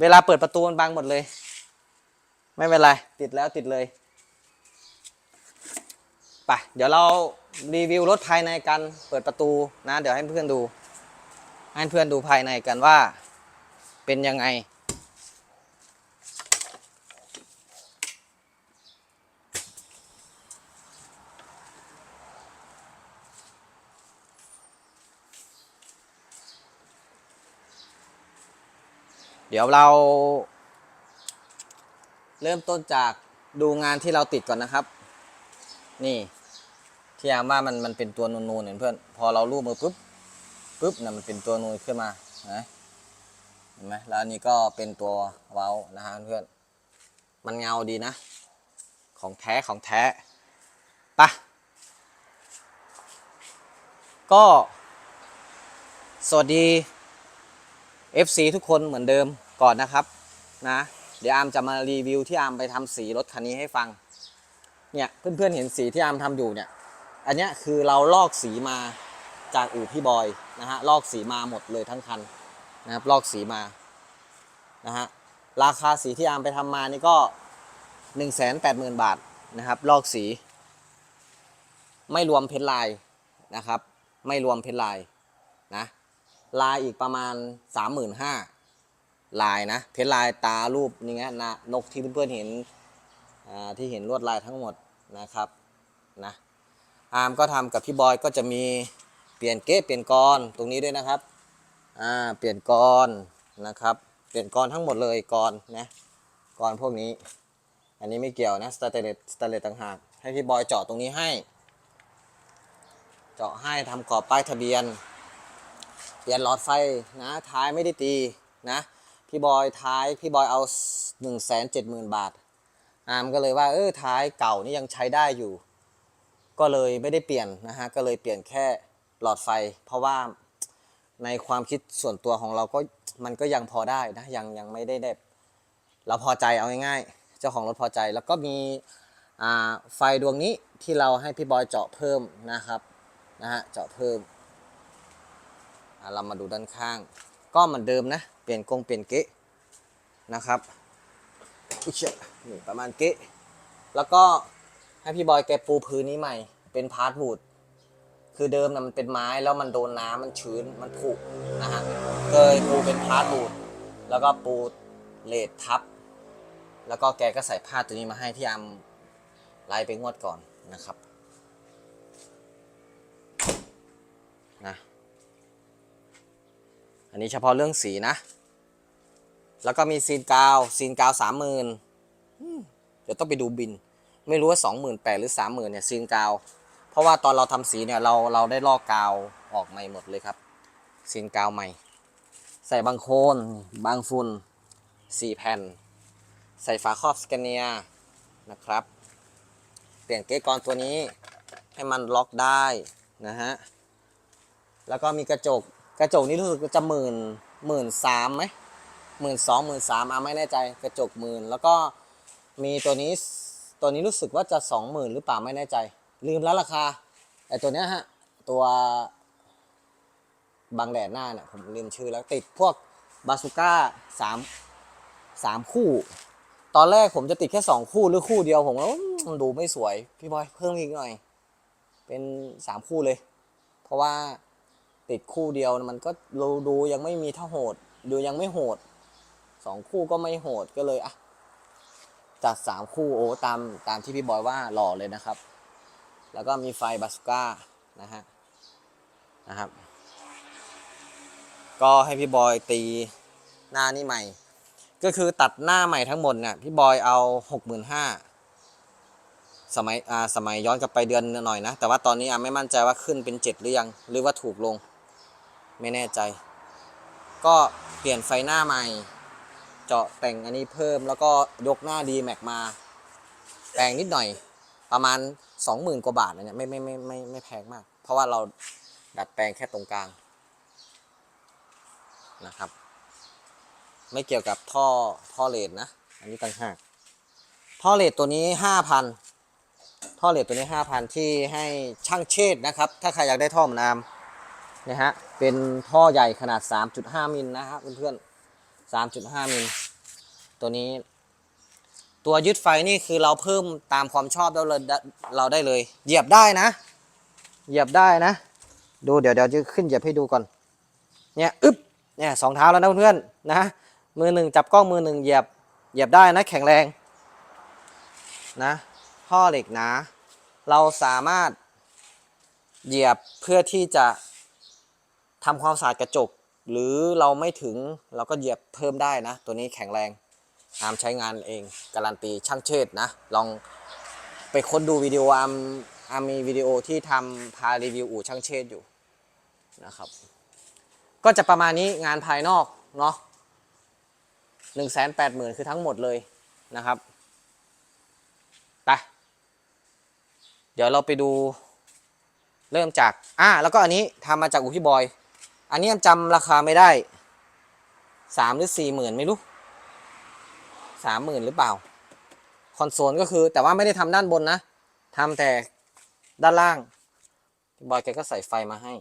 เวลาเปิดประตูมันบังหมดเลย ไม่เป็นไร ติดแล้วติดเลยไปเดี๋ยวเรารีวิวรถภายในกัน เปิดประตูนะ เดี๋ยวให้เพื่อนดู ให้เพื่อนดูภายในกันว่า เป็นยังไง เดี๋ยวเรา เริ่มต้นจากดูงานที่เราติดก่อนนะครับ นี่ที่ยามว่ามันมันเป็นตัวนูนๆเห็นเพื่อนพอเราลูบมือปุ๊บปุ๊บนะมันเป็นตัวนูนขึ้นมานะเห็นไหมแล้วอันนี้ก็เป็นตัวเว้านะฮะเพื่อนมันเงาดีนะ ของแท้ของแท้ปะก็ สวัสดี FC ทุกคนเหมือนเดิม ก่อนนะครับนะ เดี๋ยวอาร์มจะมารีวิวที่อาร์มไปทำสีรถคันนี้ให้ฟัง เนี่ยเพื่อนๆเห็นสีที่อาร์มทำอยู่เนี่ย อันเนี้ยคือเราลอกสีมาจากอู่พี่บอยนะฮะลอกสีมาหมดเลยทั้งคันนะครับลอกสีมานะฮะราคาสีที่อาร์มไปทำมานี่ก็1 8 0 0 0 0บาทนะครับ ลอกสี ไม่รวมเพชรลายนะครับ ไม่รวมเพชรลายนะลายอีกประมาณ 35,000 ลายนะ เพชรลายตารูปนี่ไงนะนกที่เพื่อนๆเห็นที่เห็นลวดลายทั้งหมดนะครับนะอาร์มก็ทำกับพี่บอยก็จะมีเปลี่ยนเก๊เปลี่ยนกรตรงนี้ด้วยนะครับอ่าเปลี่ยนกรนะครับ เปลี่ยนกรทั้งหมดเลยกรนะกรพวกนี้ อันนี้ไม่เกี่ยวนะสแตเลสสแตเลสต่างหากให้พี่บอยเจาะตรงนี้ให้ เจาะให้ทำกรอบป้ายทะเบียนเปลี่ยนหลอดไฟนะท้ายไม่ได้ตีนะ พี่บอยท้ายพี่บอยเอา1นึ่งแสนเจ็ดหมื่นบาท อามก็เลยว่าเออท้ายเก่านี่ยังใช้ได้อยู่ ก็เลยไม่ได้เปลี่ยนนะฮะก็เลยเปลี่ยนแค่หลอดไฟ เพราะว่าในความคิดส่วนตัวของเราก็มันก็ยังพอได้นะยังยังไม่ได้แบบเราพอใจเอาง่ายๆเจ้าของรถพอใจแล้วก็มีอ่าไฟดวงนี้ที่เราให้พี่บอยเจาะเพิ่มนะครับนะฮะเจาะเพิ่มเรามาดูด้านข้าง ก็เหมือนเดิมนะ เปลี่ยนกงเปลี่ยนเกะนะครับอุ๊ยเชี่ยนี่ประมาณเกะแล้วก็ให้พี่บอยแกปูพื้นนี้ใหม่ เป็นพาร์ทบูดคือเดิมนะมันเป็นไม้แล้วมันโดนน้ำมันชื้นมันผุนะฮะเคยปูเป็นพาร์ทบูดแล้วก็ปูเลดทับ แล้วก็แกก็ใส่ผ้าตัวนี้มาให้ที่อำไล่ไปงวดก่อนนะครับนะ อันนี้เฉพาะเรื่องสีนะ แล้วก็มีซีนกาวซีนกาวสามหมื่นเดี๋ยวต้องไปดูบิน ไม่รู้ว่าสองหมื่นแปดหรือสามหมื่นเนี่ยซีนกาว เพราะว่าตอนเราทำสีเนี่ยเราเราได้ลอกกาวออกใหม่หมดเลยครับซีนกาวใหม่ ใส่บางโคนบางฝุ่นสี่แผ่น ใส่ฝาครอบสแกนเนียนะครับ เปลี่ยนเกจกรตัวนี้ให้มันล็อกได้นะฮะ แล้วก็มีกระจก กระจกนี่รู้สึกจะหมื่นหมื่นสามไหมหมื่นสองหมื่นสามอะไม่แน่ใจกระจกหมื่นแล้วก็มีตัวนี้ตัวนี้รู้สึกว่าจะสองหมื่นหรือเปล่าไม่แน่ใจ ลืมแล้วราคาไอตัวเนี้ยฮะตัวบังแดดหน้าเนี่ยผมลืมชื่อแล้วติดพวกบาซูก้าสามสามคู่ ตอนแรกผมจะติดแค่สองคู่หรือคู่เดียวผมว่าอืมมันดูไม่สวย พี่บอยเพิ่มอีกหน่อย เป็นสามคู่เลย เพราะว่า ติดคู่เดียวมันก็ดูดูยังไม่มีเท่าโหด ดูยังไม่โหดสองคู่ก็ไม่โหดก็เลยอะจัดสามคู่โอ้ตามตามที่พี่บอยว่าหล่อเลยนะครับ แล้วก็มีไฟบาสุก้านะฮะนะครับ ก็ให้พี่บอยตีหน้านี่ใหม่ ก็คือตัดหน้าใหม่ทั้งหมดเนี่ยพี่บอยเอาหกหมื่นห้าสมัยอ่าสมัยย้อนกลับไปเดือนหน่อยนะ แต่ว่าตอนนี้อะไม่มั่นใจว่าขึ้นเป็นเจ็ดหรือยัง หรือว่าถูกลง ไม่แน่ใจ ก็เปลี่ยนไฟหน้าใหม่ เจาะแต่งอันนี้เพิ่มแล้วก็ยกหน้าดีแม็กมาแปลงนิดหน่อยประมาณ 20,000 กว่าบาทนะเนี่ยไม่ไม่ไม่ไม่ไม่แพงมาก เพราะว่าเราดัดแปลงแค่ตรงกลางนะครับ ไม่เกี่ยวกับท่อท่อเลดนะ อันนี้ต่างหากท่อเลดตัวนี้ 5,000ท่อเลดตัวนี้ 5,000 ที่ให้ช่างเชษฐ์นะครับ ถ้าใครอยากได้ท่อหมนอาม นะฮะเป็นท่อใหญ่ขนาด 3.5 มิลนะครับเพื่อนๆ 3.5 มิลตัวนี้ ตัวยึดไฟนี่คือเราเพิ่มตามความชอบเราเลยเราได้เลย เหยียบได้นะ เหยียบได้นะ ดูเดี๋ยวเดี๋ยวจะขึ้นเหยียบให้ดูก่อนเนี่ยอึ๊บเนี่ยสองเท้าแล้วนะเพื่อนๆนะมือหนึ่งจับกล้องมือหนึ่งเหยียบเหยียบได้นะแข็งแรงนะท่อเหล็กหนา เราสามารถเหยียบเพื่อที่จะ ทำความสะอาดกระจก หรือเราไม่ถึงเราก็เหยียบเพิ่มได้นะ ตัวนี้แข็งแรงอามใช้งานเอง การันตีช่างเชิดนะ ลองไปค้นดูวิดีโออามอามมีวิดีโอที่ทำพารีวิวอู่ช่างเชิดอยู่นะครับ ก็จะประมาณนี้งานภายนอกเนาะหนึ่งแสนแปดหมื่นคือทั้งหมดเลยนะครับไปเดี๋ยวเราไปดูเริ่มจาก อ่า แล้วก็อันนี้ทำมาจากอูพี่บอย อันนี้จำราคาไม่ได้สามหรือสี่หมื่นไม่รู้สามหมื่นหรือเปล่า คอนโซลก็คือ แต่ว่าไม่ได้ทำด้านบนนะทำแต่ด้านล่าง บอยแกก็ใส่ไฟมาให้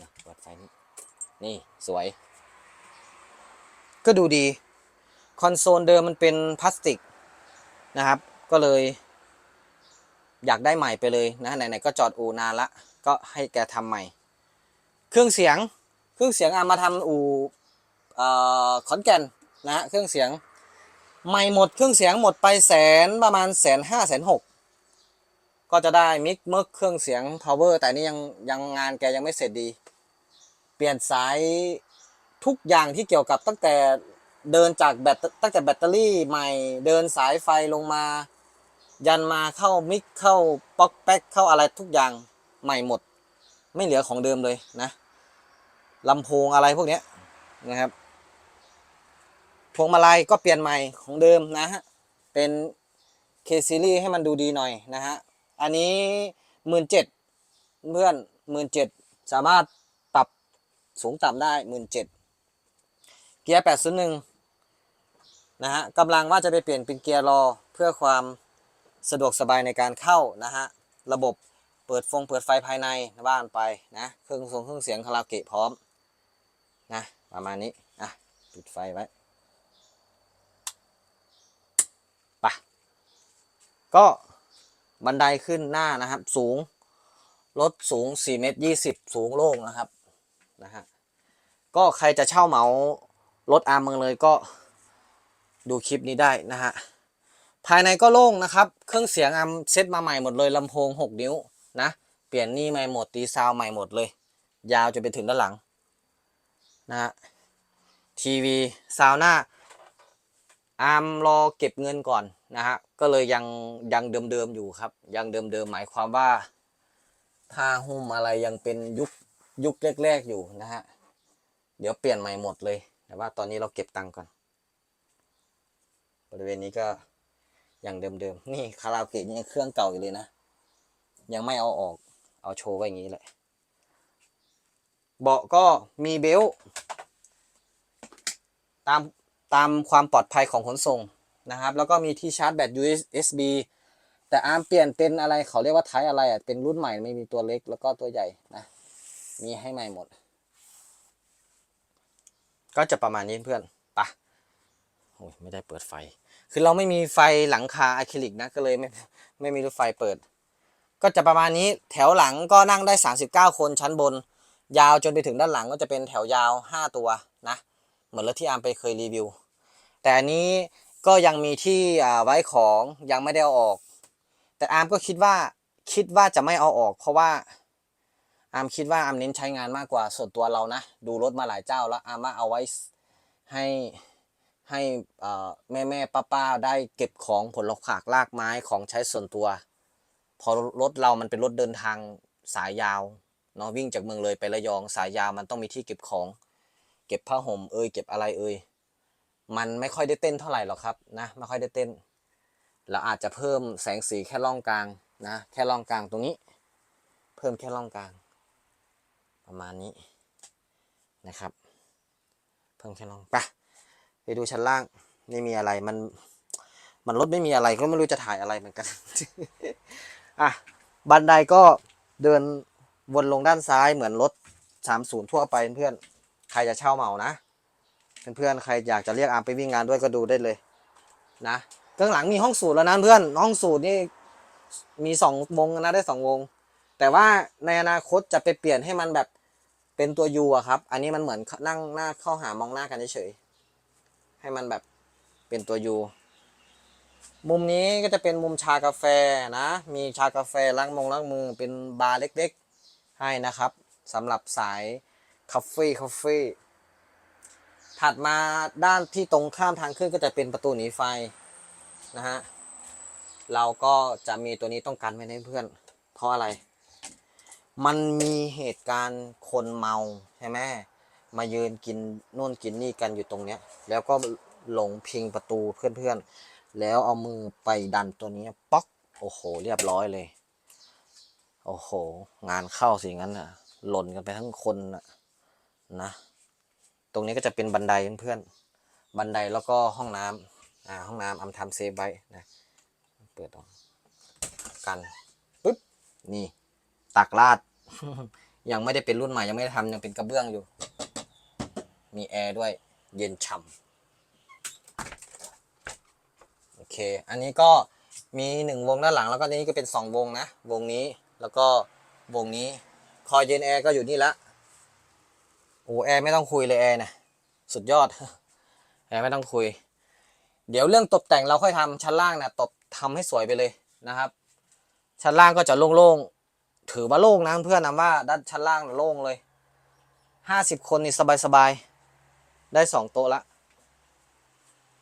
นะเปิดไฟนี้นี่สวย ก็ดูดี คอนโซลเดิมมันเป็นพลาสติกนะครับ ก็เลย อยากได้ใหม่ไปเลยนะไหนๆก็จอดอูนานละ ก็ให้แกทำใหม่ เครื่องเสียงเครื่องเสียงอามาทำอู่ขอนแก่นนะฮะเครื่องเสียงใหม่หมดเครื่องเสียงหมดไปแสนประมาณแสนห้าแสนหกก็จะได้มิกเมิกเครื่องเสียง power แต่นี่ยังยังงานแกยังไม่เสร็จดี เปลี่ยนสายทุกอย่างที่เกี่ยวกับตั้งแต่เดินจากแบตตั้งแต่แบตเตอรี่ใหม่เดินสายไฟลงมา ยันมาเข้ามิกเข้าป๊อกแป๊กเข้าอะไรทุกอย่าง ใหม่หมด ไม่เหลือของเดิมเลยนะลำโพงอะไรพวกนี้นะครับพวงมาลัยก็เปลี่ยนใหม่ของเดิมนะฮะเป็น K series ให้มันดูดีหน่อยนะฮะอันนี้หมื่นเจ็ดเพื่อนหมื่นเจ็ดสามารถปรับสูงต่ำได้หมื่นเจ็ดเกียร์แปดศูนย์หนึ่งนะฮะกำลังว่าจะไปเปลี่ยนเป็นเกียร์รอเพื่อความสะดวกสบายในการเข้านะฮะระบบ เปิดฟงเปิดไฟภายในบ้านไปนะเครื่องทรงเครื่องเสียงคาราโอเกะพร้อมนะประมาณนี้อะปิดไฟไว้ไปก็บันไดขึ้นหน้านะครับสูงรถสูง4เมตร20 สูงโล่งนะครับนะฮะก็ใครจะเช่าเหมารถอาร์มเมืองเลยก็ดูคลิปนี้ได้นะฮะภายในก็โล่งนะครับ เครื่องเสียงอัมเซตมาใหม่หมดเลยลำโพง 6 นิ้ว นะ เปลี่ยนนี่ใหม่หมดตีซาวใหม่หมดเลย ยาวจนไปถึงด้านหลังนะฮะทีวีซาวหน้าอาร์มรอเก็บเงินก่อนนะฮะก็เลยยังยังเดิมๆอยู่ครับ ยังเดิมๆหมายความว่าผ้าหุ้มอะไรยังเป็นยุคยุคแรกๆอยู่นะฮะเดี๋ยวเปลี่ยนใหม่หมดเลย แต่ว่าตอนนี้เราเก็บตังค์ก่อน บริเวณนี้ก็อย่างเดิมๆ นี่คาราโอเกะนี่ยังเครื่องเก่าอยู่เลยนะ ยังไม่เอาออก เอาโชว์ไว้อย่างนี้แหละ เบาะก็มีเบลต์ตามตามความปลอดภัยของขนส่งนะครับ แล้วก็มีที่ชาร์จแบต USB แต่อาร์มเปลี่ยนเป็นอะไรเขาเรียกว่าไทป์อะไรอะเป็นรุ่นใหม่ไม่มีตัวเล็กแล้วก็ตัวใหญ่นะมีให้ใหม่หมด ก็จะประมาณนี้เพื่อนปะโอ้ยไม่ได้เปิดไฟ คือเราไม่มีไฟหลังคาอะคริลิกนะก็เลยไม่ไม่มีรถไฟเปิด ก็จะประมาณนี้แถวหลังก็นั่งได้ 39 คนชั้นบน ยาวจนไปถึงด้านหลังก็จะเป็นแถวยาว 5 ตัวนะ เหมือนรถที่อาร์มไปเคยรีวิว แต่อันนี้ก็ยังมีที่ไว้ของยังไม่ได้เอาออก แต่อาร์มก็คิดว่าคิดว่าจะไม่เอาออก เพราะว่าอาร์มคิดว่าอาร์มเน้นใช้งานมากกว่าส่วนตัวเรานะ ดูรถมาหลายเจ้าแล้วอาร์มว่าเอาไว้ให้ให้แม่แม่ป้าป้าๆได้เก็บของผลขากลากไม้ของใช้ส่วนตัว พอรถเรามันเป็นรถเดินทางสายยาวเนาะวิ่งจากเมืองเลยไประยองสายยาวมันต้องมีที่เก็บของ เก็บผ้าห่มเอ่ยเก็บอะไรเอ่ยมันไม่ค่อยได้เต้นเท่าไหร่หรอกครับนะไม่ค่อยได้เต้นเราอาจจะเพิ่มแสงสีแค่ร่องกลางนะแค่ร่องกลางตรงนี้ เพิ่มแค่ร่องกลาง ประมาณนี้นะครับ เพิ่มแค่ร่องไปไปดูชั้นล่างไม่มีอะไรมันมันรถไม่มีอะไรก็ไม่รู้จะถ่ายอะไรเหมือนกัน อะบันไดก็เดินวนลงด้านซ้ายเหมือนรถ 30 ทั่วไปเพื่อนใครจะเช่าเหมานะเพื่อนๆใครอยากจะเรียกอาร์มไปวิ่งงานด้วยก็ดูได้เลยนะข้างหลังมีห้องสูตรแล้วนะเพื่อนห้องสูตรนี่มีสองวงนะได้สองวง แต่ว่าในอนาคตจะไปเปลี่ยนให้มันแบบเป็นตัวยูอะครับ อันนี้มันเหมือนนั่งหน้าเข้าหามองหน้ากันเฉยๆให้มันแบบเป็นตัวยู มุมนี้ก็จะเป็นมุมชากาแฟนะ มีชากาแฟล้างมงล้างมือเป็นบาร์เล็กๆ ให้นะครับสำหรับสายคาเฟ่คาเฟ่ถัดมาด้านที่ตรงข้ามทางขึ้นก็จะเป็นประตูหนีไฟนะฮะเราก็จะมีตัวนี้ต้องกันไว้ให้เพื่อน เพราะอะไร มันมีเหตุการณ์คนเมาใช่ไหมมายืนกินนู่นกินนี่กันอยู่ตรงเนี้ย แล้วก็หลงพิงประตูเพื่อนๆ แล้วเอามือไปดันตัวนี้ป๊อก โอ้โห เรียบร้อยเลย โอ้โห งานเข้าสิงั้นอะ หล่นกันไปทั้งคนนะนะ ตรงนี้ก็จะเป็นบันไดเพื่อนๆบันไดแล้วก็ห้องน้ำอ่าห้องน้ำอำทำเซฟไว้นะเปิดออกกันปึ๊บนี่ตักลาด ยังไม่ได้เป็นรุ่นใหม่ยังไม่ได้ทำยังเป็นกระเบื้องอยู่ มีแอร์ด้วยเย็นฉ่ำโอ เค อันนี้ก็มีหนึ่งวงด้านหลังแล้วก็นี้ก็เป็นสองวงนะ วงนี้แล้วก็วงนี้ คอยเย็นแอร์ก็อยู่นี่ละโอ้แอร์ไม่ต้องคุยเลยแอร์นะสุดยอด แอร์ไม่ต้องคุย เดี๋ยวเรื่องตกแต่งเราค่อยทำชั้นล่างนะตบทำให้สวยไปเลยนะครับ ชั้นล่างก็จะโล่งๆ ถือว่าโล่งนะเพื่อนนะว่าด้านชั้นล่างโล่งเลยห้าสิบคนนี่สบายๆ ได้สองโต๊ะละ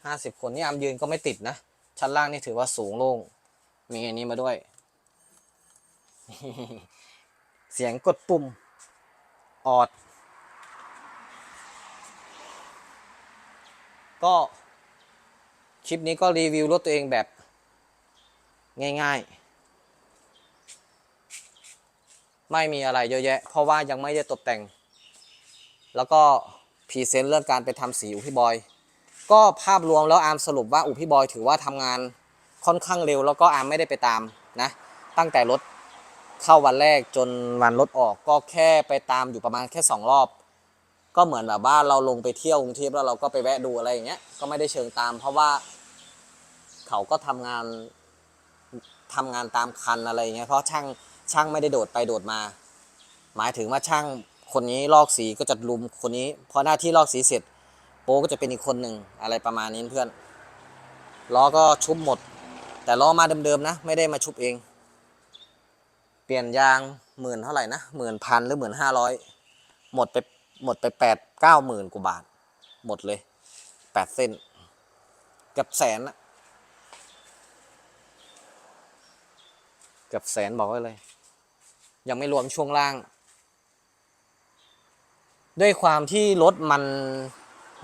ห้าสิบคนนี่อามยืนก็ไม่ติดนะ ชั้นล่างนี่ถือว่าสูงโล่ง มีอันนี้มาด้วย เสียงกดปุ่ม ออด ก็คลิปนี้ก็รีวิวรถตัวเองแบบง่ายๆ ไม่มีอะไรเยอะแยะ เพราะว่ายังไม่ได้ตกแต่ง แล้วก็พรีเซนต์เรื่องการไปทำสีอุพี่บอย ก็ภาพรวมแล้วอาร์มสรุปว่าอุพี่บอยถือว่าทำงานค่อนข้างเร็ว แล้วก็อาร์มไม่ได้ไปตามนะตั้งแต่รถเข้าวันแรกจนวันรถออกก็แค่ไปตามอยู่ประมาณแค่สองรอบ ก็เหมือนแบบว่าเราลงไปเที่ยวกรุงเทพแล้วเราก็ไปแวะดูอะไรอย่างเงี้ยก็ไม่ได้เชิงตาม เพราะว่าเขาก็ทำงานทำงานตามคันอะไรอย่างเงี้ยเพราะช่างช่างไม่ได้โดดไปโดดมา หมายถึงว่าช่างคนนี้ลอกสีก็จะลุมคนนี้พอหน้าที่ลอกสีเสร็จ ปก็จะเป็นอีกคนหนึ่งอะไรประมาณนี้เพื่อนล้อก็ชุบหมด แต่ล้อมาเดิมๆนะ ไม่ได้มาชุบเอง เปลี่ยนยางหมื่นเท่าไหร่นะหมื่นพันหรือหมื่นห้าร้อยหมดไปหมดไปแปดเก้าหมื่นกว่าบาท หมดเลยแปดเส้นกับแสนอะกับแสนบอกไว้เลย ยังไม่รวมช่วงล่าง ด้วยความที่รถมัน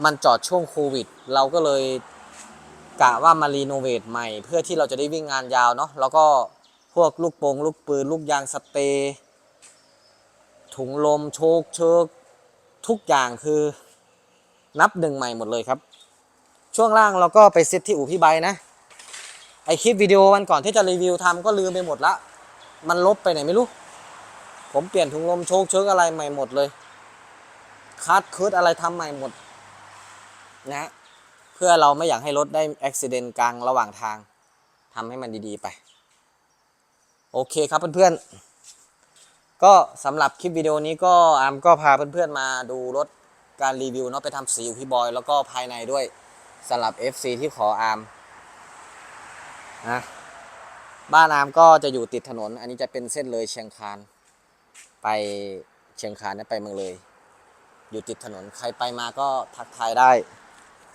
มันจอดช่วงโควิด เราก็เลยกะว่ามารีโนเวทใหม่ เพื่อที่เราจะได้วิ่งงานยาวเนาะแล้วก็พวกลูกโป่งลูกปืน ลูกยางสเปรย์ถุงลมโชกเชิกทุกอย่างคือนับหนึ่งใหม่หมดเลยครับ ช่วงล่างเราก็ไปเซตที่อู่พี่ใบนะไอคลิปวิดีโอวันก่อนที่จะรีวิวทำก็ลืมไปหมดละ มันลบไปไหนไม่รู้ ผมเปลี่ยนถุงลมโชกเชิกอะไรใหม่หมดเลยคัดคืดอะไรทำใหม่หมด นะเพื่อเราไม่อยากให้รถได้อุบิเหตุกลางระหว่างทางทำให้มันดีๆไป โอเคครับเพื่อนๆ ก็สำหรับคลิปวิดีโอนี้ก็อามก็พาเพื่อนๆมาดูรถการรีวิวเนาะไปทำสีอยู่พี่บอย แล้วก็ภายในด้วยสำหรับ FC ที่ขออามนะบ้านอามก็จะอยู่ติดถนน อันนี้จะเป็นเส้นเลยเชียงคานไปเชียงคานนะไปเมืองเลย อยู่ติดถนนใครไปมาก็ทักทายได้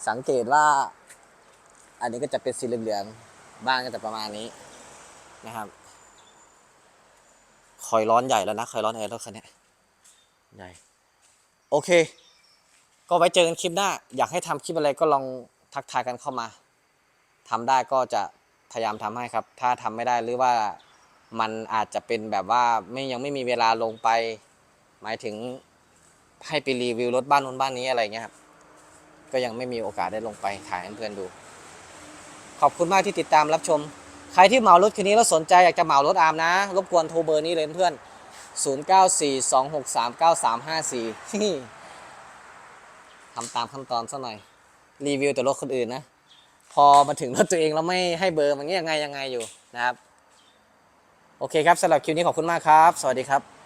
สังเกตว่า อันนี้ก็จะเป็นสีเหลืองๆบ้านก็จะประมาณนี้นะครับ คอยร้อนใหญ่แล้วนะ คอยร้อนแอร์รถคันนี้ใหญ่โอเค ก็ไว้เจอกันคลิปหน้า อยากให้ทำคลิปอะไรก็ลองทักทายกันเข้ามาทำได้ก็จะพยายามทำให้ครับ ถ้าทำไม่ได้หรือว่ามันอาจจะเป็นแบบว่าไม่ยังไม่มีเวลาลงไป หมายถึงให้ไปรีวิวรถบ้านนู้นบ้านนี้อะไรเงี้ยครับ ก็ยังไม่มีโอกาสได้ลงไปถ่ายให้เพื่อนดู ขอบคุณมากที่ติดตามรับชม ใครที่เหมารถคันนี้แล้วสนใจอยากจะเหมารถอาร์มนะ รบกวนโทรเบอร์นี้เลยเพื่อน0942639354ทำตามขั้นตอนซะหน่อย รีวิวแต่รถคนอื่นนะ พอมาถึงรถตัวเองเราไม่ให้เบอร์มันยังไงยังไงอยู่นะครับ โอเคครับสำหรับคลิปนี้ขอบคุณมากครับ สวัสดีครับ